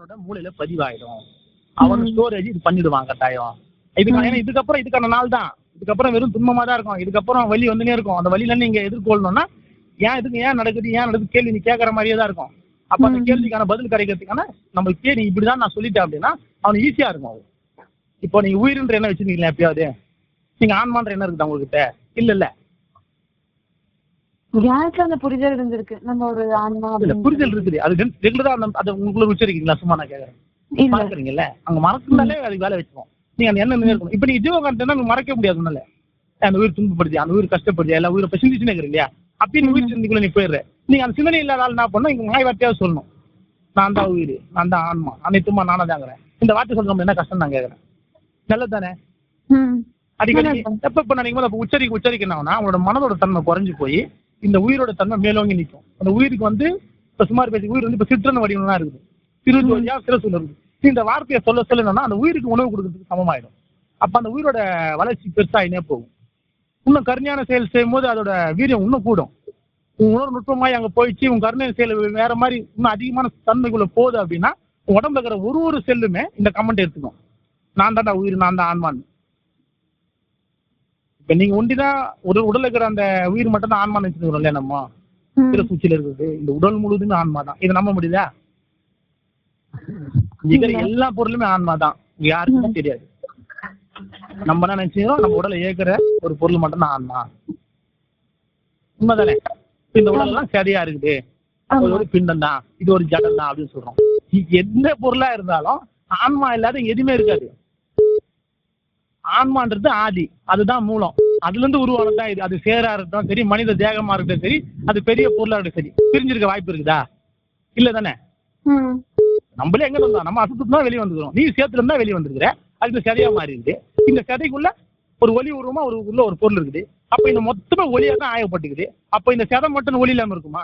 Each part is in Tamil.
அவனோட மூளையில பதிவாயிடும். அவன் ஸ்டோரேஜ் இது பண்ணிடுவான் கட்டாயம் இதுக்கான ஏன்னா இதுக்கப்புறம் இதுக்கான நாள் தான். இதுக்கப்புறம் வெறும் துன்பமா தான் இருக்கும். இதுக்கப்புறம் வலி வந்துனே இருக்கும். அந்த வழியில நீங்க எதிர்கொள்ளணும்னா ஏன் இதுக்கு ஏன் நடக்குது? ஏன் நடக்குது? கேள்வி நீ கேட்கற மாதிரியே தான் இருக்கும். அப்ப அந்த கேள்விக்கான பதில் கிடைக்கிறதுக்கான நம்ம கே நீ இப்படிதான் நான் சொல்லிட்டேன் அப்படின்னா அவனுக்கு ஈஸியா இருக்கும் அது. இப்போ நீங்க உயிர்ன்ற என்ன வச்சிருக்கீங்களா எப்பயாவது. நீங்க ஆன்மான்ற என்ன இருக்குதா உங்ககிட்ட? இல்ல இல்ல. எனக்கு அந்த புரிதல் இருந்திருக்கு? நம்ம ஒரு ஆன்மா இல்ல அப்படின்னு. புரிதல் இருக்குது. அது ரெகுலரா அந்த உங்களுக்கு உச்சரிக்கீங்களா சும்மா நான் கேட்கறேன் இல்ல. பாக்குறீங்கல்ல அங்க மறக்குனாலே அதுக்கு வேலை வச்சுக்கோம் நீங்க அந்த எண்ணம் இருக்கணும் இப்ப நீங்க ஜீவகாந்தம் தான் மறக்க முடியாது உன்னால. அந்த உயிர் துன்பப்படுது அந்த உயிர் கஷ்டப்படுது எல்லா உயிரை இருக்கிற இல்லையா? அப்பயும் நீ உயிர் சிந்திக்குள்ள நீ போயிடுற. நீங்க அந்த சிந்தனை இல்லாத ஆள் என்ன பண்ணணும்? இங்க மாய் வார்த்தையாவது சொல்லணும். நான் தான் உயிர் நான் தான் ஆன்மா. அனைத்துமா நானா தாங்கிறேன் இந்த வார்த்தை சொல்றோம் என்ன கஷ்டம் நான் கேட்கறேன் நல்லது தானே. அடிக்கடி. எப்ப அப்ப உச்சரிக்க உச்சரிக்கணும்னா அவனோட மனதோட தன்மை குறைஞ்சு போய் இந்த உயிரோட தன்மை மேலோங்கி நிற்கும் அந்த உயிருக்கு வந்து இப்ப சுமார் பேசி உயிர் வந்து இப்ப சிற்றன வடிவம் தான் இருக்குது. சிறு வழியா சிறசூல் இருக்குது. இந்த வார்த்தையை சொல்ல சொல்லணும்னா அந்த உயிருக்கு உணவு கொடுக்கறதுக்கு சமமாயிடும். அப்ப அந்த உயிரோட வளர்ச்சி பெருசாயினே போகும். இன்னும் கருணையான செயல் செய்யும் போது அதோட வீரியம் இன்னும் கூடும். உன் உணர்வு நுட்பமாய் அங்க போயிடுச்சு உன் கருணையான செயல் வேற மாதிரி இன்னும் அதிகமான தன்மைக்குள்ள போகுது அப்படின்னா உன் உடம்புல இருக்கிற ஒரு ஒரு செல்லுமே இந்த கமெண்ட் எடுத்துக்கும். நான் தான்டா உயிர் நான் தான் ஆன்மான்னு. இப்ப நீங்க ஒண்டிதான் ஒரு உடல்ல இருக்கிற அந்த உயிர் மட்டும் தான் ஆன்மா நினைச்சுக்கிறோம் இல்லையா நம்ம? சூழ்ச்சியில இருக்குது இந்த உடல் முழுவதுமே ஆன்மா தான் இதை நம்ப முடியுதா இருக்கிற எல்லா பொருளுமே ஆன்மா தான் யாருக்குமே தெரியாது. நம்ம என்ன நினைச்சுக்கிறோம்? நம்ம உடலை இயக்குற ஒரு பொருள் மட்டும் தான் ஆன்மா. உண்மைதானே? இந்த உடல் எல்லாம் சரியா இருக்குது. அது ஒரு பிண்டம் தான் இது ஒரு ஜடம் தான் அப்படின்னு சொல்றோம். எந்த பொருளா இருந்தாலும் ஆன்மா இல்லாத எதுவுமே இருக்காது. ஆன்மான்றது ஆதி. அதுதான் மூலம். அதுல இருந்து உருவானது இது. அது சேரா இருக்கட்டும் சரி மனித தேகமா இருக்கட்டும் சரி அது பெரிய பொருளா இருக்கட்டும் சரி. பிரிஞ்சிருக்க வாய்ப்பு இருக்குதா? இல்ல தானே. நம்மளே எங்க வந்தோம்? நம்ம அசுத்தம் தான் வெளியே வந்துக்கிறோம் நீ சேத்துல இருந்தா வெளியே வந்துருக்கிற. அது சதையா மாறி இருக்கு. இந்த சதைக்குள்ள ஒரு ஒலி உருவமா ஒரு உள்ள ஒரு பொருள் இருக்குது. அப்ப இந்த மொத்தமா ஒலியா தான் ஆயப்பட்டுக்குது. அப்ப இந்த சதை மட்டும் ஒலி இல்லாம இருக்குமா?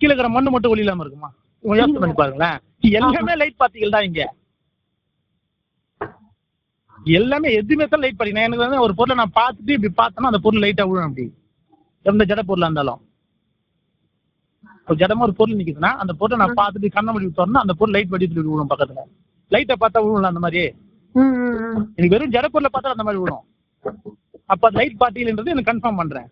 கீழே இருக்கிற மண்ணு மட்டும் ஒலி இல்லாம இருக்குமா? இவங்க யோசனை பண்ணி பாருங்களேன். எல்லாமே லைட் பாத்திகள் தான் இங்க. எல்லாமே எதுவுமே தான் லைட் பாத்தீங்க எனக்கு வந்து ஒரு பொருளை நான் பார்த்துட்டு இப்படி பார்த்தேன்னா அந்த பொருள் லைட்டா விழும் அப்படி. எந்த ஜட பொருளா இருந்தாலும். ஒரு ஜடமா ஒரு பொருள் நிக்குதுன்னா அந்த பொருளை நான் பார்த்துட்டு கண்ண மூடி திறந்தா அந்த பொருள் லைட் வடிவத்தில் விழுவும் பக்கத்துல. லைட்டை பார்த்தா விழும்ல அந்த மாதிரி. எனக்கு வெறும் ஜட பொருளை பார்த்தா அந்த மாதிரி விழும். அப்ப லைட் பார்ட்டிகள்ன்றது எனக்கு கன்ஃபார்ம் பண்றேன்.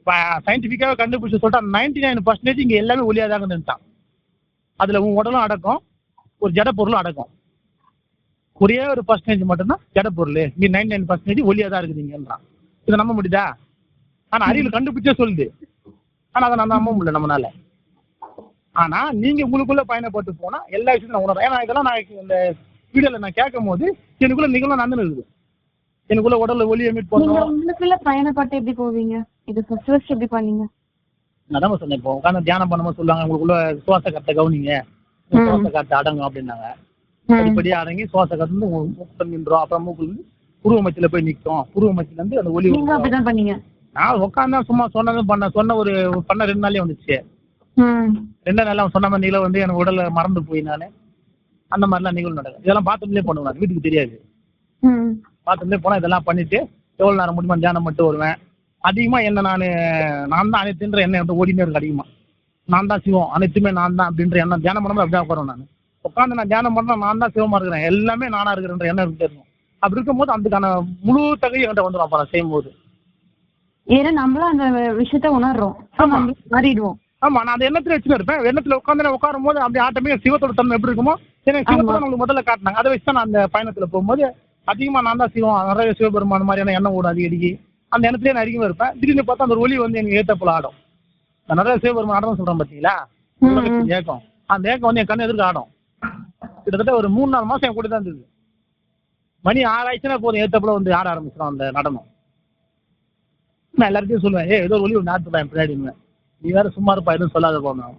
இப்போ சயின்டிஃபிக்காக கண்டுபிடிச்சு சொல்லிட்டு நைன்டி நைன் பர்சன்டேஜ் இங்க எல்லாமே ஒளியாதாங்க நின்ட்டான் அதுல உன் உடலும் அடக்கம் ஒரு ஜட பொருளும் அடக்கம். ஒரே ஒரு பர்சன்டேஜ் மட்டும்தான் ஜட பொருள். நீ நைன் நைன் பர்சன்டேஜ் ஒளியா தான் இருக்குதுங்கன்றான் இதை நம்ப முடியுதா? ஆனா அறிவியல் கண்டுபிடிச்சே சொல்லுது. ஆனா அதை நான் நம்ப முடியல நம்மளால. ஆனா நீங்க உங்களுக்குள்ள பயணப்பட்டு போனா எல்லா விஷயத்தையும் நான் உணர்றேன். ஏன்னா இதெல்லாம் நான் இந்த வீடியோல நான் கேட்கும் போது எனக்குள்ள நிகழ்வு நடந்து இருக்குது. எனக்குள்ள உடல்ல ஒளியை மீட் நீங்க பண்ணணும் உங்களுக்குள்ள பயணப்பட்டு எப்படி போவீங்க? இது ஃபர்ஸ்ட் ஃபர்ஸ்ட் எப்படி பண்ணீங்க? நான் சொன்னேன் இப்போ. உட்காந்து தியானம் பண்ணும்போது சொல்லுவாங்க. உங்களுக்குள்ள சுவாச கட்டை கவனிங்க. சுவாச காற்று அடங்கும் அப்படின்னாங்க. படிப்படியா அடங்கி சுவாச உங்க மூக்குல நின்றோம். அப்புறம் இருந்து புருவ மச்சில போய் நிற்கும். புருவ மச்சில இருந்து அந்த ஒலி. அப்படிதான் பண்ணீங்க. நான் உட்காந்தா சும்மா சொன்னதும் பண்ண சொன்ன ஒரு பண்ண ரெண்டு நாளே வந்துச்சு. ரெண்டு நாள் அவன் சொன்ன மாதிரி நிகழ்வு வந்து எனக்கு உடல்ல மறந்து போய் நானு அந்த மாதிரிலாம் நிகழ்வு நடக்கும் இதெல்லாம் பாத்ரூம்லேயே பண்ணுவேன். வீட்டுக்கு தெரியாது. பாத்ரூம்லேயே போனால் இதெல்லாம் பண்ணிட்டு எவ்வளோ நேரம் முடியுமா தியானம் மட்டும் வருவேன். அதிகமாக என்ன நான் நான் தான் அனைத்துன்ற எண்ணம் வந்து ஓடினே இருக்கு அதிகமாக நான் தான் சிவம். அனைத்துமே நான் தான் அப்படின்ற எண்ணம் தியானம் பண்ணும்போது அப்படியே உட்காருவேன் நான். உட்காந்து நான் தியானம் பண்ணா நான் தான் சிவமா இருக்கிறேன். எல்லாமே நானா இருக்கிறேன்ற எண்ணம் இருக்கும். அப்படி இருக்கும்போது அதுக்கான முழு தகுதி என்கிட்ட வந்துடும் அப்போ நான் செய்யும்போது. ஏன்னா நம்மளும் அந்த விஷயத்த உணர்றோம். மாறிடுவோம். ஆமா நான் அந்த எண்ணத்துல வச்சுன்னு இருப்பேன். எண்ணத்துல உட்காந்து உட்காரும் போது அப்படியே ஆட்டமே சிவத்தோட தன்மை எப்படி இருக்குமோ எனக்கு சிவத்தோட முதல்ல காட்டினாங்க. அதை வச்சு தான் நான் அந்த பயணத்துல போகும்போது அதிகமா நான் தான் சிவம் நிறைய சிவபெருமான் மாதிரியான எண்ணம் ஓடும் அடிக்கடிக்கு அந்த எண்ணத்துலயே நான் அதிகமா இருப்பேன். திடீர்னு பார்த்தா அந்த ஒளி வந்து எனக்கு ஏத்த போல ஆடும். நான் நிறைய சிவபெருமான் ஆடம் சொல்றேன் பாத்தீங்களா? ஏக்கம். அந்த ஏக்கம் வந்து என் கண்ணு எதிர்க்க ஆடும். கிட்டத்தட்ட ஒரு மூணு நாலு மாசம் என் கூட தான் இருந்தது. மணி ஆறாயிடுச்சுன்னா போதும் ஏத்தப்பல வந்து ஆட ஆரம்பிச்சிடும் அந்த நடனம். நான் எல்லார்ட்டையும் சொல்லுவேன் ஏ ஏதோ ஒரு ஒளி நாட்டு என் பின்னாடி நீ வேற சும்மா இருப்பா எதுவும் சொல்லாத போனோம்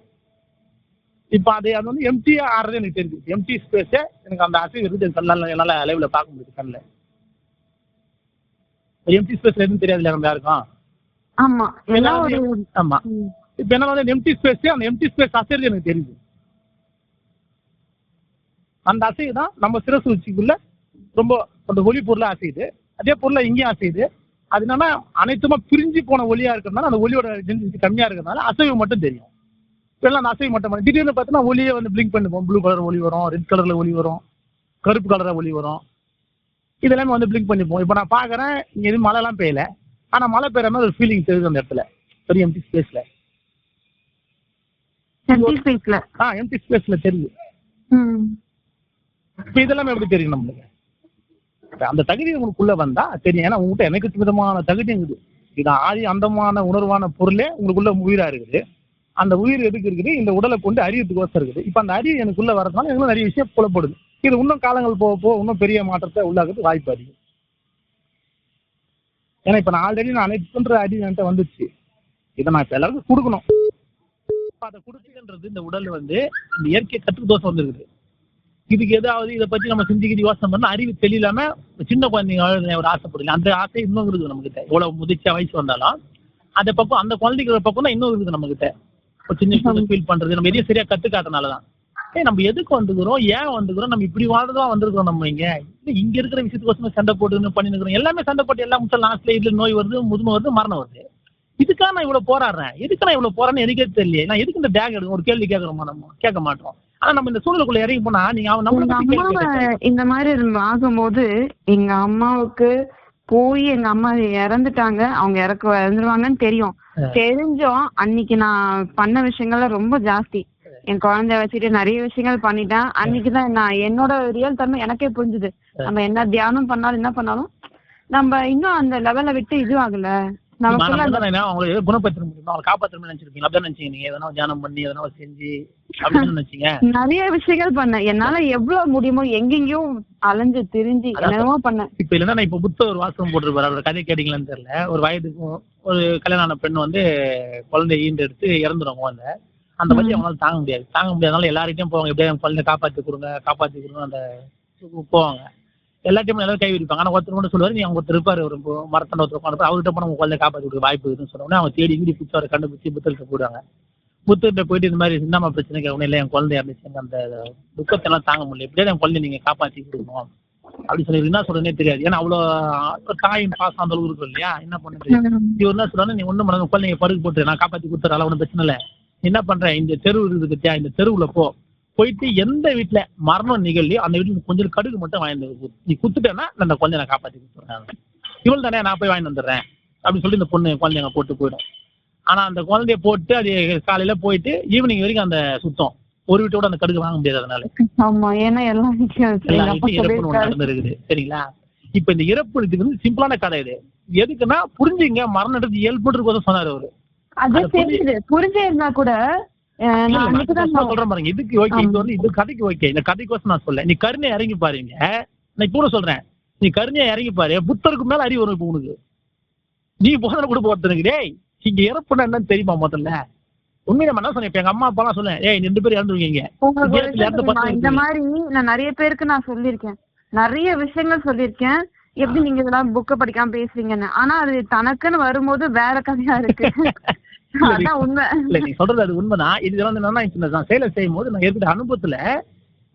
இப்போ அது அது வந்து எம்டி ஆடுறது எனக்கு தெரியுது எம்டி ஸ்பேஸே எனக்கு அந்த அசைவு இருக்குது. கண்ணால் என்னால் லைவில் பார்க்க முடியுது கண்ணில். எம்டி ஸ்பேஸ்ல எதுவும் தெரியாது இல்லையா நம்ம யாருக்கும்? ஆமா. ஒரு ஆமா. இப்போ என்ன வந்து எம்டி ஸ்பேஸ் அந்த எம்டி ஸ்பேஸ் அசைறது எனக்கு தெரியுது. அந்த அசைவு தான் நம்ம சிரசு உச்சிக்குள்ள ரொம்ப அந்த ஒளி பொருளா அசையுது. அதே பொருளை இங்கேயும் அசையுது. அது என்னன்னா அனைத்துமா பிரிஞ்சு போன ஒளியா இருக்கிறதுனால அந்த ஒளியோட டென்சிட்டி கம்மியா இருக்கிறதுனால அசைவு மட்டும் தெரியும். எல்லாம் நான் அசைய மாட்டேன் திடீர்னு பார்த்தீங்கன்னா ஒளியே வந்து பிளிங்க் பண்ணுவோம் ப்ளூ கலர் ஒளி வரும் ரெட் கலர்ல ஒளி வரும் கருப்பு கலர்ல ஒளி வரும். இதெல்லாமே வந்து பிளிங்க் பண்ணிப்போம் இப்போ நான் பார்க்குறேன் இங்கே எதுவும் மழைலாம் பெய்யல. ஆனால் மழை பெய்யுற மாதிரி ஒரு ஃபீலிங் தெரியுது அந்த இடத்துல. பெரிய எம்டி ஸ்பேஸில் எம்டி ஸ்பேஸ்ல ஆ எம்டி ஸ்பேஸில் தெரியுது. இப்போ இதெல்லாம் எப்படி தெரியும் நம்மளுக்கு? அந்த தகுதி உங்களுக்குள்ள வந்தா தெரியும். ஏன்னா உங்ககிட்ட எனக்கு விதமான தகுதி இருக்குது. இது ஆதி அந்தமான உணர்வான பொருளே உங்களுக்குள்ள உயிரா இருக்குது. அந்த உயிர் எதுக்கு இருக்குது? இந்த உடலை கொண்டு அறியத்துக்கோசம் இருக்குது. இப்போ அந்த அறிவு எனக்குள்ள வரதுனால எனக்கு நிறைய விஷயம் புலப்படுது. இது இன்னும் காலங்கள் போக போக இன்னும் பெரிய மாற்றத்தை உள்ளாகிறது வாய்ப்பு அதிகம். ஏன்னா இப்போ நான் ஆல்ரெடி நான் அனைத்துன்ற அறிவு என்கிட்ட வந்துச்சு. இதை நான் இப்போ எல்லாருக்கும் கொடுக்கணும். அதை கொடுத்துன்றது இந்த உடல் வந்து இந்த இயற்கை கற்றுக்கு தோசை வந்துருக்குது. இதுக்கு ஏதாவது இதை பத்தி நம்ம சிந்திக்கிட்டு யோசனை பண்ணா அறிவு தெரியலாம சின்ன குழந்தைங்க ஒரு ஆசைப்படல அந்த ஆசை இன்னும் இருக்குது நம்ம கிட்ட எவ்வளவு முதிர்ச்சியா வயசு வந்தாலும் அந்த பக்கம் அந்த குழந்தைங்கிற பக்கம் தான் இன்னும் இருக்குது நம்ம கிட்ட ஒரு சின்ன ஃபீல் பண்றது. நம்ம எதையும் சரியா கத்துக்காதனாலதான் ஏய் நம்ம எதுக்கு வந்துக்கிறோம்? ஏன் வந்துக்கிறோம்? நம்ம இப்படி வாழ்றதா வந்திருக்கிறோம் நம்ம இங்க. இல்ல இங்க இருக்கிற விஷயத்துக்கோசமே சண்டை போட்டு பண்ணி இருக்கிறோம். எல்லாமே சண்டை போட்டு எல்லாம் முச்சல் லாஸ்ட்ல இதுல நோய் வருது முதுமை வருது மரணம் வருது. இதுக்காக நான் இவ்வளவு போராடுறேன்? எதுக்கு நான் இவ்வளவு போறேன்னு எனக்கே தெரியல நான் எதுக்கு இந்த டேக் எடுக்கும் ஒரு கேள்வி கேட்கறோமா நம்ம? கேட்க மாட்டோம். ஆனா நம்ம இந்த சூழலுக்குள்ள இறங்கி போனா நீங்க அவன் கேட்க இந்த மாதிரி ஆகும்போது எங்க அம்மாவுக்கு போய் எங்க அம்மா இறந்துட்டாங்க. அவங்க இறக்க இறந்துருவாங்கன்னு தெரியும். தெரிஞ்சும் அன்னைக்கு நான் பண்ண விஷயங்கள்ல ரொம்ப ஜாஸ்தி. என் குழந்தைய வச்சுட்டு நிறைய விஷயங்கள் பண்ணிட்டேன். அன்னைக்கு தான் நான் என்னோட ரியல் தன்மை எனக்கே புரிஞ்சுது. நம்ம என்ன தியானம் பண்ணாலும் என்ன பண்ணாலும் நம்ம இன்னும் அந்த லெவல்ல விட்டு இது ஆகல. நமக்குள்ள அந்த அவங்களை குணப்படுத்த முடியும்? அவங்களை காப்பாற்ற நினைச்சிருப்பீங்க அப்படிதான் நினைச்சீங்க. நீங்க எதனா தியானம் பண்ணி எதனா செஞ்சு அப்படின்னு நினைச்சீங்க. நிறைய விஷயங்கள் பண்ணேன். என்னால எவ்வளவு முடியுமோ எங்கெங்கயும் அலைஞ்சு திரிஞ்சு பண்ணேன். இப்ப இல்லைன்னா நான் இப்ப புத்த ஒரு வாசகம் போட்டிருப்பாரு. அவரோட கதை கேட்டீங்களான்னு தெரியல. ஒரு வயதுக்கு ஒரு கல்யாணம் ஆன பெண் வந்து குழந்தை ஈண்டு எடுத்து இறந்துரும் குழந்தை அந்த பத்தி அவங்களால தாங்க முடியாது. தாங்க முடியாதனால எல்லார்கிட்டயும் போவாங்க. எப்படியா குழந்தை காப்பாத்தி கொடுங்க காப்பாத்தி கொடுங்க அந்த போவாங்க. எல்லாத்தையும் எல்லாரும் கை விரிப்பாங்க. ஆனா ஒருத்தர் மட்டும் சொல்லுவாரு நீ அவங்க ஒருத்தர் இருப்பாரு ஒரு மரத்தண்ட ஒருத்தர் உட்காந்து அவர்கிட்ட போன உங்க குழந்தை காப்பாத்தி கொடுக்க வாய்ப்பு இருக்குன்னு சொன்னோன்னே அவங்க தேடி வீடி பிடிச்சி அவரை கண்டுபிடிச்சி புத்தகத்தை போடுவாங்க. புத்தகத்தை போயிட்டு இந்த மாதிரி என்னம்மா பிரச்சனை? கேட்கணும் இல்லை என் குழந்தை இறந்துச்சு அந்த துக்கத்தை எல்லாம் தாங்க முடியல. எப்படியாவது என் குழந்தை நீங்க காப்பாத்தி கொடுக்கணும். அப்படி சொல்லி என்ன சொல்றதுனே தெரியாது. ஏன்னா அவ்வளோ தாயின் பாசம் அந்த அளவுக்கு இருக்கும் இல்லையா? என்ன பண்ண தெரியும் இவர் என்ன சொல்றாரு நீ ஒண்ணும் பண்ணாத குழந்தைங்க படுக்கு போட்டு நான் காப்பாத்தி கொடுத்துறேன். ஒன்றும் பிரச்சனை இல்லை. என்ன பண்ற? இந்த தெரு இருக்குது இந்த தெருவுல போ. போயிட்டு எந்த வீட்டுல மரணம் நிகழ்லையோ அந்த வீட்டுல கொஞ்சம் கடுகு மட்டும் வாங்கி வந்து குத்து. நீ குத்துட்டேன்னா அந்த குழந்தைய நான் காப்பாத்தி கொடுத்துறேன் இவள் தானே நான் போய் வாங்கி வந்துடுறேன். அப்படின்னு சொல்லி இந்த பொண்ணு குழந்தைங்க போட்டு போயிடும். ஆனா அந்த குழந்தைய போட்டு அது காலையில போயிட்டு ஈவினிங் வரைக்கும் அந்த சுத்தம். ஒரு வீட்டோட அந்த கடுகு வாங்க முடியாது அதனால. ஆமா ஏன்னா. எல்லா சொல்லியிருக்காரு. நடந்திருக்குது. சரிங்களா? இப்ப இந்த இறப்பு இது வந்து சிம்பிளான கதை இது. எதுக்குன்னா புரிஞ்சுங்க மரணம் இயல்புன்றது சொன்னாரு அவரு. அது புரிஞ்சே இருந்தா கூட சொல்றேன் பாருங்க. இதுக்கு ஓகே இது. வந்து இது கதைக்கு ஓகே இந்த கதைக்கோசம் நான் சொல்ல நீ கருணையை இறங்கி பாருங்க. நான் கூட சொல்றேன். நீ கருணையை இறங்கி பாரு. புத்தருக்கு மேல அறிவு வரும் இப்போ உனக்கு. நீ போதனை கூட ஒருத்தனுக்கு டேய் இங்க இறப்புனா என்னன்னு தெரியுமா முதல்ல? உண்மையை நம்ம என்ன சொன்னேன் எங்க அம்மா அப்பா எல்லாம் சொன்னேன் ஏய் ரெண்டு பேரும் இறந்துருவீங்க இந்த. மாதிரி நான் நிறைய பேருக்கு நான் சொல்லியிருக்கேன். நிறைய விஷயங்கள் சொல்லியிருக்கேன். எப்படி நீங்க இதெல்லாம் புக்க படிக்காம பேசுறீங்கன்னு. ஆனா அது தனக்குன்னு வரும்போது வேற கதையா இருக்கு. இல்ல நீ சொல்றது அது உண்மைதான். இது வந்து என்னன்னா நான் செயலை செய்யும் போது நான் இருக்கிற அனுபவத்துல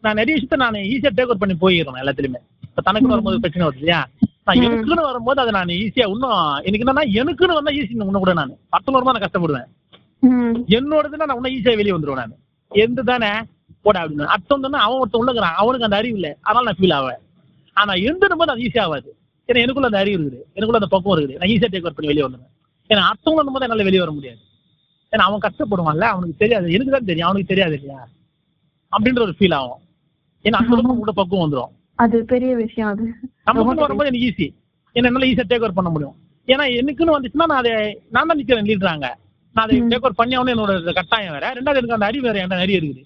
நான் நிறைய விஷயத்த நான் ஈஸியா டேக் அவுட் பண்ணி போயிடுறேன் எல்லாத்துலயுமே. இப்ப தனக்கு வரும்போது பிரச்சனை வருது இல்லையா? நான். எனக்குன்னு வரும்போது அதை நான் ஈஸியா இன்னும் எனக்கு என்னன்னா எனக்குன்னு வந்தா ஈஸி இன்னும் கூட நான். வரும்போது நான் கஷ்டப்படுவேன். என்னோடதுன்னா நான் இன்னும் ஈஸியா வெளியே வந்துருவேன் நான். எந்த தானே போட அப்படின்னு. அர்த்தம் தானே அவன் ஒருத்தன் உள்ளகிறான் அவனுக்கு அந்த அறிவு இல்லை. அதனால நான் ஃபீல் ஆவேன். ஆனா எந்த போது அது ஈஸி ஆகாது. ஏன்னா எனக்குள்ள அந்த அறிவு இருக்குது. எனக்குள்ள அந்த பக்குவம் இருக்குது. நான் ஈஸியா டேக் அவுட் பண்ணி வெளியே வந்துடுவேன் ஏன்னா அர்த்தம் போது என்னால வெளியே வர முடியாது. ஏன்னா அவன் கஷ்டப்படுவான்ல அவனுக்கு தெரியாது. எனக்கு தான் தெரியும். அவனுக்கு தெரியாது இல்லையா? அப்படின்ற ஒரு ஃபீல் ஆகும். ஏன்னா அந்த அளவுக்கு கூட பக்குவம் வந்துடும் அது பெரிய விஷயம் அது. நமக்குன்னு வரும்போது எனக்கு ஈஸி ஏன்னா என்னால ஈஸியா டேக் ஓவர் பண்ண முடியும். ஏன்னா எனக்குன்னு வந்துச்சுன்னா நான் அதை நான் தான் நிக்கிறேன் லீடுறாங்க நான் அதை. டேக் ஓவர் பண்ணி என்னோட கட்டாயம் வேற. ரெண்டாவது எனக்கு அந்த அறிவு வேற என்ன நிறைய இருக்குது.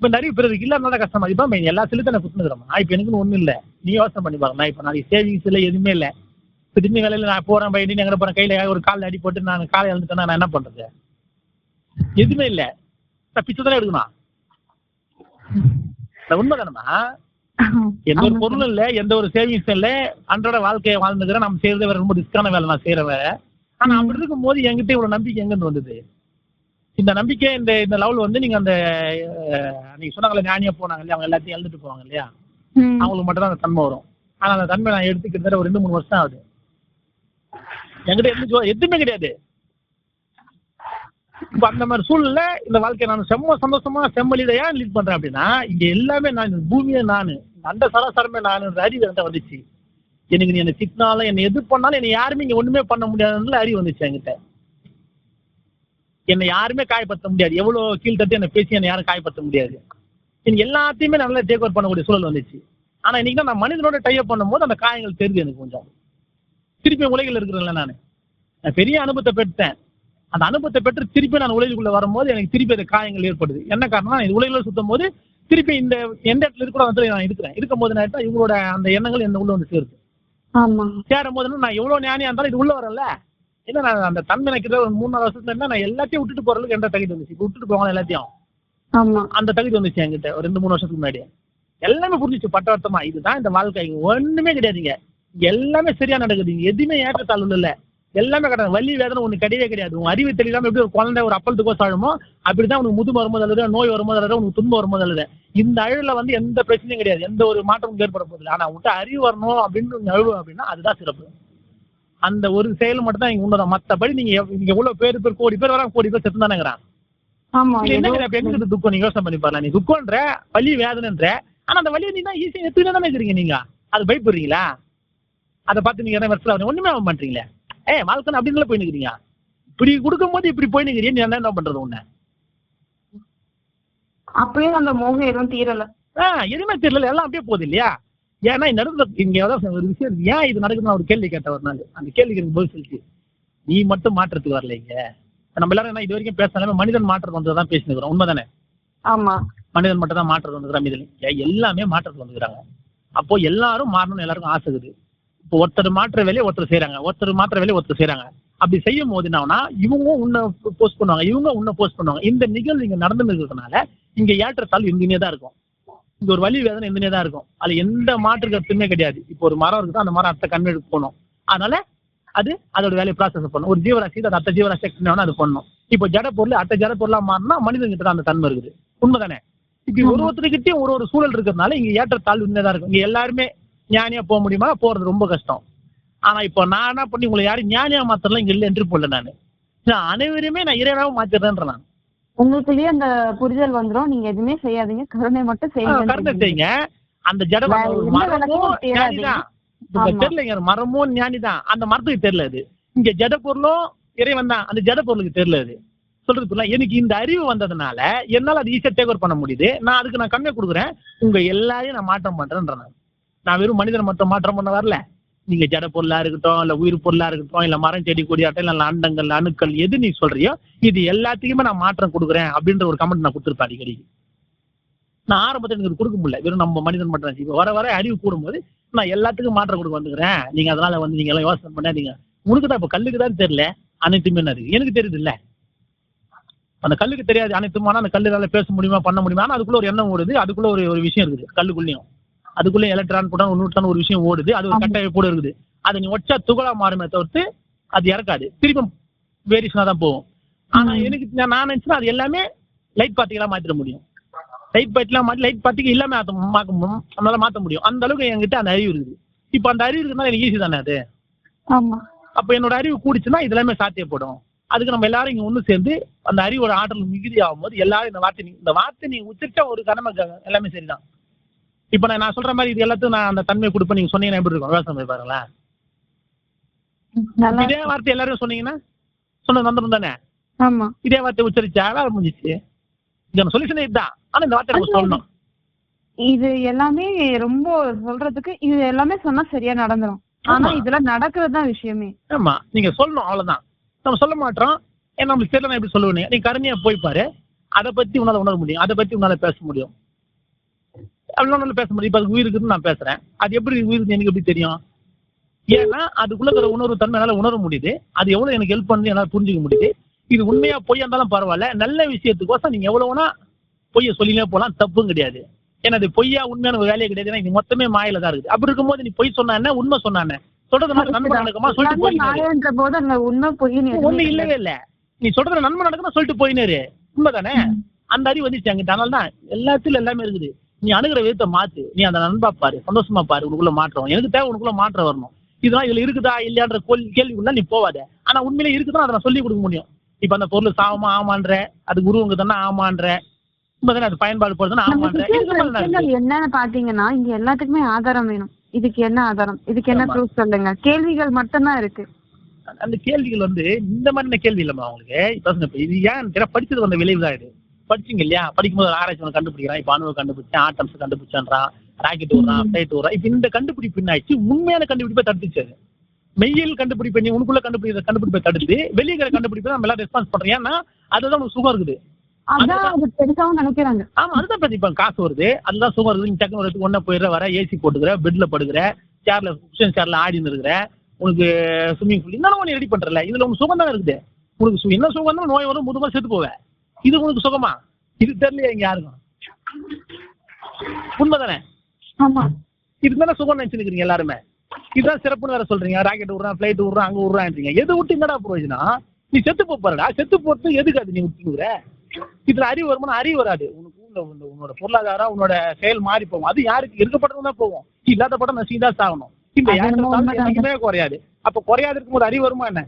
இப்ப இந்த அறிவு பிறகு இல்லாதனால கஷ்டமா இப்ப நம்ம எல்லா சிலுத்தை நான் குத்துனுக்கிறோம் இப்ப எனக்குன்னு ஒண்ணும் இல்ல. நீ யோசனை பண்ணி பாருங்க நான் இப்ப நாளைக்கு சேவிங்ஸ் இல்ல எதுவுமே இல்ல. திரும்பி வேலையில நான் போறேன் பையன் எங்க போறேன். கையில ஒரு கால் அடி போட்டு நான் காலை எழுந்துட்டேன்னா நான் என்ன பண்றது? எதுவுமே இல்ல. பிச்சை எடுக்கணும்? உண்மை தானமா எந்த ஒரு. பொருளும் இல்ல எந்த ஒரு சேவிங்ஸ் இல்ல. அன்றாட வாழ்க்கையை வாழ்ந்துக்கிறேன். நம்ம செய்யறது வேற ரொம்ப ரிஸ்கான வேலை நான் செய்யற ஆனா அப்படி இருக்கும் போது என்கிட்ட இவ்வளவு நம்பிக்கை எங்க இருந்து வந்தது? இந்த நம்பிக்கை இந்த இந்த லெவல் வந்து நீங்க அந்த நீங்க சொன்னாங்களே ஞானியா போனாங்க இல்லையா? அவங்க எல்லாத்தையும் எழுதிட்டு போவாங்க இல்லையா. அவங்களுக்கு மட்டும் தான் அந்த தன்மை வரும். ஆனா அந்த தன்மை நான் எடுத்து கிட்டத்தட்ட ஒரு ரெண்டு மூணு வருஷம் ஆகுது. என்கிட்ட ஜோ- எதுவுமே கிடையாது. இப்ப அந்த மாதிரி சூழ்நிலை இந்த வாழ்க்கையை நான் செம்ம சந்தோஷமா செம்மலிட ஏன் லீட் பண்றேன் அப்படின்னா இங்க எல்லாமே நான் இந்த பூமியே நானு அந்த சராசரமே நான் அறிவு என்கிட்ட வந்துச்சு. எனக்கு நீ என்ன திட்டினாலும் என்னை எது பண்ணாலும் என்னை யாருமே இங்க ஒண்ணுமே பண்ண முடியாதுன்னு அறிவு வந்துச்சு என்கிட்ட. என்னை யாருமே காயப்படுத்த முடியாது. எவ்வளவு கீழ்த்தட்டு என்னை பேசி என்னை யாரும் காயப்படுத்த முடியாது. எனக்கு எல்லாத்தையுமே நல்லா டேக் ஓவர் பண்ணக்கூடிய சூழல் வந்துச்சு. ஆனா இன்னைக்கு நான் மனிதனோட டைப் பண்ணும்போது அந்த காயங்கள் தெரியுது எனக்கு கொஞ்சம். திருப்பி உலகில் இருக்கிறேன்ல நான். நான் பெரிய அனுபவத்தை பெற்றேன். அந்த அனுபவத்தை பெற்று திருப்பி நான் உலகிற்குள்ள வரும்போது எனக்கு திருப்பி அந்த காயங்கள் ஏற்படுது. என்ன காரணம்னா இந்த உலகில் சுத்தும் போது திருப்பி இந்த எந்த இடத்துல இருக்கிற இடத்துல நான் இருக்கிறேன். இருக்கும்போது நான் எடுத்தா இவங்களோட அந்த எண்ணங்கள் என்ன உள்ள வந்து சேருது. சேரும் போது நான் எவ்வளவு ஞானியா இருந்தாலும் இது உள்ள வரல. ஏன்னா நான் அந்த தன்மை நினைக்கிற ஒரு மூணு நாலு வருஷத்துல நான் எல்லாத்தையும் விட்டுட்டு போறதுக்கு எந்த தகுதி வந்துச்சு? இப்ப விட்டுட்டு போவாங்க எல்லாத்தையும். அந்த தகுதி வந்துச்சு என்கிட்ட. ஒரு ரெண்டு மூணு வருஷத்துக்கு முன்னாடி எல்லாமே புரிஞ்சிச்சு பட்டவர்த்தமா. இதுதான் இந்த வாழ்க்கை. ஒண்ணுமே கிடையாதுங்க. எல்லாமே சரியா நடக்குது. இங்க எதுவுமே ஏற்றத்தாழ்வு இல்ல. எல்லாமே கிடையாது வலி வேதனை ஒண்ணு கிடையவே கிடையாது. உன் அறிவு தெளிவாம எப்படி ஒரு குழந்தை ஒரு அப்பளத்துக்கோ சாழுமோ அப்படிதான் உனக்கு முதுமை வரும்போது அழுது நோய் வரும்போது அழுது உனக்கு துன்பம் வரும்போது அழுது. இந்த அழுல வந்து எந்த பிரச்சனையும் கிடையாது. எந்த ஒரு மாற்றமும் ஏற்பட போதில்லை ஆனா உன்கிட்ட அறிவு வரணும் அப்படின்னு அழுவு அப்படின்னா அதுதான் சிறப்பு. அந்த ஒரு செயல் மட்டும் தான் இங்க உண்மைதான் மத்தபடி நீங்க இங்க எவ்வளவு பேர் பேர் கோடி பேர் வராங்க கோடி பேர் செத்து தானேங்கிறான். ஆமா இது ஏதோ என்னங்கிற அப்ப எங்க துக்கம் நீங்க யோசனை பண்ணி பாருங்க நீ துக்கம்ன்ற வலி வேதனைன்ற ஆனா அந்த வலியை நீ தான் ஈஸியா எத்துக்கிட்டே தானே இருக்கிறீங்க நீங்க? அது பயப்படுறீங்களா? அதை பார்த்து நீங்க என்ன வருஷம் ஒண்ணுமே மாட்டீங்களே ஏ வாழ்க்கை அப்படின்னு போய் நிக்கிறீங்க? இப்படி கொடுக்கும்போது இப்படி போய் நிக்கிறீங்க நீ என்ன என்ன பண்றது உன்ன? அப்பயும் அந்த மோகம் எதுவும் தீரல. ஆ எதுவுமே தெரியல எல்லாம் அப்படியே போகுது இல்லையா? ஏன்னா இந்த இடத்துல இங்க ஒரு விஷயம். ஏன் இது நடக்குதுன்னு ஒரு கேள்வி கேட்ட ஒரு நாள். அந்த கேள்விக்கு எனக்கு பதில் சொல்லிச்சு. நீ மட்டும் மாற்றத்துக்கு வரல இங்க. நம்ம எல்லாரும் என்ன இது வரைக்கும் பேசினாலுமே மனிதன் மாற்றம் வந்ததான் பேசினுக்கிறோம் உண்மைதானே? ஆமா. மனிதன் மட்டும் தான் மாற்றம் வந்துக்கிறான் இதில் எல்லாமே மாற்றத்துக்கு வந்துக்கிறாங்க. அப்போ எல்லாரும் மாறணும்னு எல்லாருக்கும் ஆசை இருக்குது. ஒருத்தர் மாற்ற வேலையை ஒருத்தர் செய்றாங்க. ஒருத்தர் மாற்ற வேலையை ஒருத்தர் செய்றாங்க. அப்படி செய்யும் போது என்னன்னா இவங்க உன்னை போஸ்ட் பண்ணுவாங்க. இவங்க உன்னை போஸ்ட் பண்ணுவாங்க. இந்த நிகழ்வு இங்க நடந்து இருக்கிறதுனால இங்க ஏற்றத்தால் இருந்துனே தான் இருக்கும். இங்க ஒரு வலி வேதனை இருந்துனே தான் இருக்கும். அதுல எந்த மாற்று கருத்துமே கிடையாது. இப்போ ஒரு மரம் இருக்குது அந்த மரம் அடுத்த கண்ணெடுக்கு போகணும். அதனால அது அதோட வேலையை ப்ராசஸ் பண்ணும் ஒரு ஜீவராசி அது அடுத்த ஜீவராசி அது பண்ணணும். இப்போ ஜட பொருள் அடுத்த ஜட பொருளா மாறினா மனிதன்கிட்ட தான் அந்த தன்மை இருக்குது. உண்மைதானே? இப்படி ஒரு ஒருத்தருக்கிட்டையும் ஒரு ஒரு சூழல் இருக்கிறதுனால இங்க ஏற்றத்தாழ்வு தான் இருக்கும். இங்க எல்லாருமே ஞானியா போக முடியுமா? போறது ரொம்ப கஷ்டம். ஆனா இப்போ நான் என்ன பண்ணி உங்களை யாரும் ஞானியா மாத்தலாம் இங்க இல்ல என்று போடல நான். நான் அனைவருமே நான் இறைவனாவும் மாத்திடுறேன் நான். உங்களுக்குள்ளேயே அந்த புரிதல் வந்துரும். நீங்க எதுவுமே செய்யாதீங்க. கருணை மட்டும் செய்யுங்க செய்யுங்க. அந்த ஜட வேற எந்த மரமும் விளக்கமும் தேடாதீங்க. ஞானிதான் இப்ப ஆமா. தெரியலங்க மரமும் ஞானிதான். அந்த மரத்துக்கு தெரியல அது. இங்க ஜட பொருளும் இறைவன் தான். அந்த ஜட பொருளுக்கு தெரியல அது. சொல்றது புரியல எனக்கு இந்த அறிவு வந்ததுனால என்னால அது ஈஸியா டேக் ஓவர் பண்ண முடியுது. நான் அதுக்கு நான் கண்ணை கொடுக்குறேன். உங்க எல்லாரையும் நான் மாற்றம் பண்றேன்றேன் நான் வெறும் மனிதனை மட்டும் மாற்றம் பண்ண வரல. நீங்க ஜட பொருளா இருக்கட்டும் இல்ல உயிர் பொருளா இருக்கட்டும் இல்ல மரம் செடி கொடி ஆட்டம் இல்ல அண்டங்கள் அணுக்கள் எது நீ சொல்றியோ இது எல்லாத்துக்குமே நான் மாற்றம் கொடுக்குறேன் அப்படின்ற ஒரு கமெண்ட் நான் கொடுத்துருப்பேன் அடிக்கடி. நான் ஆரம்பத்தில் எனக்கு கொடுக்க முடியல. வெறும் நம்ம மனிதன் மட்டும் இப்போ இப்ப வர வர அறிவு கூடும்போது நான் எல்லாத்துக்கும் மாற்றம் கொடுக்க வந்துக்கிறேன். நீங்க அதனால வந்து நீங்க எல்லாம் யோசனை பண்ணாதீங்க. உனக்கு தான் இப்ப கல்லுக்கு தான் தெரியல அனைத்துமே அது எனக்கு தெரியுது இல்ல. அந்த கல்லுக்கு தெரியாது அனைத்துமான அந்த கல்லுனால பேச முடியுமா பண்ண முடியுமா? ஆனா அதுக்குள்ள ஒரு எண்ணம் ஓடுது. அதுக்குள்ள ஒரு ஒரு விஷயம் இருக்குது. கல்லுக்குள்ளேயும். அதுக்குள்ள எலக்ட்ரான் கூட நியூட்ரான் ஒரு விஷயம் ஓடுது. அது ஒரு. கட்டாய இருக்குது. அதை நீ ஒச்சா துகளா மாறுமே தவிர்த்து அது இறக்காது. திருப்பி வேரியேஷனா தான் போகும். ஆனா. எனக்கு நான் நான் நினைச்சேன்னா அது எல்லாமே லைட் பார்ட்டிகளா மாத்திட முடியும். லைட் பார்ட்டிலாம் மாற்றி லைட் பார்ட்டிக்கு முடியும் நம்மளால மாத்த முடியும். அந்த அளவுக்கு என்கிட்ட அந்த அறிவு இருக்குது. இப்போ அந்த அறிவு இருக்குனால எனக்கு ஈஸி தானே அது? அப்போ என்னோட அறிவு கூடிச்சுன்னா இது எல்லாமே சாத்தியப்படும். அதுக்கு நம்ம எல்லாரும் இங்க ஒண்ணு சேர்ந்து அந்த அறிவோட ஆற்றல் மிகுதி ஆகும்போது எல்லாரும் இந்த வார்த்தை நீ- இந்த வார்த்தை நீங்க உச்சரிச்சா ஒரு கடமை எல்லாமே சரிதான். இப்போ நான் நான் சொல்ற மாதிரி இது எல்லாத்துக்கும் நான் அந்த தன்மையை கொடுப்பேன். நீங்க சொன்னீங்கன்னா எப்படி இருக்கும்? விவசாயம் பண்ணி பாருங்களேன். இதே வார்த்தை எல்லாரும் சொன்னீங்கன்னா சொன்ன வந்துடும் தானே? ஆமா. இதே வார்த்தை உச்சரிச்சா வேலை முடிஞ்சிச்சு. இது சொல்யூஷனே இதுதான். ஆனா இந்த வார்த்தை சொல்லணும். இது எல்லாமே ரொம்ப சொல்றதுக்கு இது எல்லாமே சொன்னா சரியா நடந்துரும். ஆனா. இதெல்லாம் நடக்கிறது தான் விஷயமே. ஆமா. நீங்க சொல்லணும் அவ்வளவுதான். நம்ம சொல்ல மாட்டோம். ஏன்னா நம்மளுக்கு தெரியல எப்படி சொல்லுவீங்க? நீ கருணையா போய் பாரு. அதை பத்தி உன்னால உணர முடியும். அதை பத்தி உன்னால பேச முடியும். உன்னால பேச முடியும் இப்ப அது உயிர் இருக்குன்னு நான் பேசுறேன். அது எப்படி உயிர் இருக்குன்னு எனக்கு எப்படி தெரியும்? ஏன்னா அதுக்குள்ள இருக்கிற உணர்வு தன்மை என்னால உணர முடியுது. அது எவ்வளவு எனக்கு ஹெல்ப் பண்ணி என்னால புரிஞ்சுக்க முடியுது. இது உண்மையா பொய்யா இருந்தாலும் பரவாயில்ல. நல்ல விஷயத்துக்கோசம் நீங்க எவ்வளவு வேணா பொய்ய சொல்லினே போலாம் தப்பும் கிடையாது. ஏன்னா அது பொய்யா உண்மையான ஒரு வேலையே கிடையாது. ஏன்னா மொத்தமே மாயில தான் இருக்குது. அப்படி இருக்கும்போது நீ பொய் சொன்னா உண்மை சொன்னா என்ன? சொல்றது நன்மை நடக்குமா சொல்லிட்டு எல்லாமே போய் மாயன்ற போது அங்க உண்மை பொய்ன்னு எதுவுமே ஒண்ணு இல்லவே இல்ல. நீ சொல்றது நன்மை நடக்குதுன்னு சொல்லிட்டு போயினரு. உண்மைதானே? அந்த அறிவு வந்துச்சு அங்கிட்ட. அதனால தான் எல்லாத்துலயும் எல்லாமே இருக்குது. நீ அணுகிற விதத்தை மாத்து. நீ அந்த நண்பா பாரு சந்தோஷமா பாரு உனக்குள்ள மாற்றம் எனக்கு தேவை உனக்குள்ள மாற்றம் வரணும். இதெல்லாம் இதுல இருக்குதா இல்லையான்ற கேள்விக்குள்ள நீ போவாத. ஆனா உண்மையிலே இருக்குதுன்னா அதை நான் சொல்லி கொடுக்க முடியும். இப்ப அந்த பொருள் சாவமா ஆமான்ற அதுக்கு உருவங்க தானே ஆமான்ற அது பயன்பாடு போடுறதுன்னா நம்ம ஆமான்ற என்னன்னு பாத்தீங்கன்னா இங்க எல்லாத்துக்குமே ஆதாரம் வேணும். இதுக்கு என்ன ஆதாரம்? இதுக்கு என்ன. ப்ரூஃப் சொல்லுங்க? கேள்விகள் மட்டும்தான் இருக்கு. அந்த கேள்விகள் வந்து இந்த மாதிரியான கேள்வி இல்லம்மா அவங்களுக்கு இப்ப இது ஏன் படிச்சது வந்த விளைவு தான் இது. படிச்சீங்க இல்லையா? படிக்கும்போது ஒரு ஆராய்ச்சி ஒன்று கண்டுபிடிக்கிறான். இப்ப அணுவை கண்டுபிடிச்சேன் ஆட்டம்ஸ் கண்டுபிடிச்சான்றான் ராக்கெட் விடுறான் ஃபிளைட் விடுறான் இப்ப இந்த கண்டுபிடிப்பு என்ன ஆயிடுச்சு உண்மையான கண்டுபிடிப்பை தடுத்துச்சு அது. மெய்யியல் கண்டுபிடிப்பை நீ உனக்குள்ள கண்டுபிடிக்கிற கண்டுபிடிப்பை தடுத்து வெளியே கண்டுபிடிப்பை நம்ம எல்லாம் ரெஸ்பான்ஸ் பண்றோம். ஏன்னா அதுதான் உனக்கு சுகம் இருக்குது. ஆமா அதுதான் பிரதி இப்ப காசு வருது. அதுதான் சுகம் இருக்குது நீ டக்குனு ஒரு ஒன்ன போயிடுற வர ஏசி போட்டுக்கிற பெட்ல படுக்கிற சேர்ல குஷன் சேர்ல ஆடின்னு இருக்கிற உனக்கு ஸ்விம்மிங் பூல் இருந்தாலும் நீ ரெடி பண்றல இதுல உனக்கு சுகம் தான் இருக்குது. உனக்கு என்ன சுகம் தான் நோய் வரும் முதுமா செத்து போவேன் இது உனக்கு சுகமா? இது தெரியலையா இங்க யாருக்கும்? உண்மைதானே? ஆமா. இதுதானே சுகம் நினைச்சுருக்கீங்க எல்லாருமே? இதுதான் சிறப்புன்னு வேற சொல்றீங்க. ராக்கெட் விடுறான் ஃபிளைட் விடுறான் அங்க விடுறான்றீங்க எது விட்டு என்னடா பிரயோஜனம் நீ செத்து போறடா. செத்து போறது எதுக்கு அது நீ விட்டுங்கிற இதுல அறிவு வருமானா அறிவு வராது. உனக்கு உன்னோட பொருளாதாரம் உன்னோட செயல் மாறி போகும். அது யாருக்கு? இருக்கப்பட்டவங்க தான் போகும். இல்லாத படம் நசிதான் சாகணும். இந்த குறையாது. அப்ப குறையாது இருக்கும்போது அறிவு வருமா என்ன?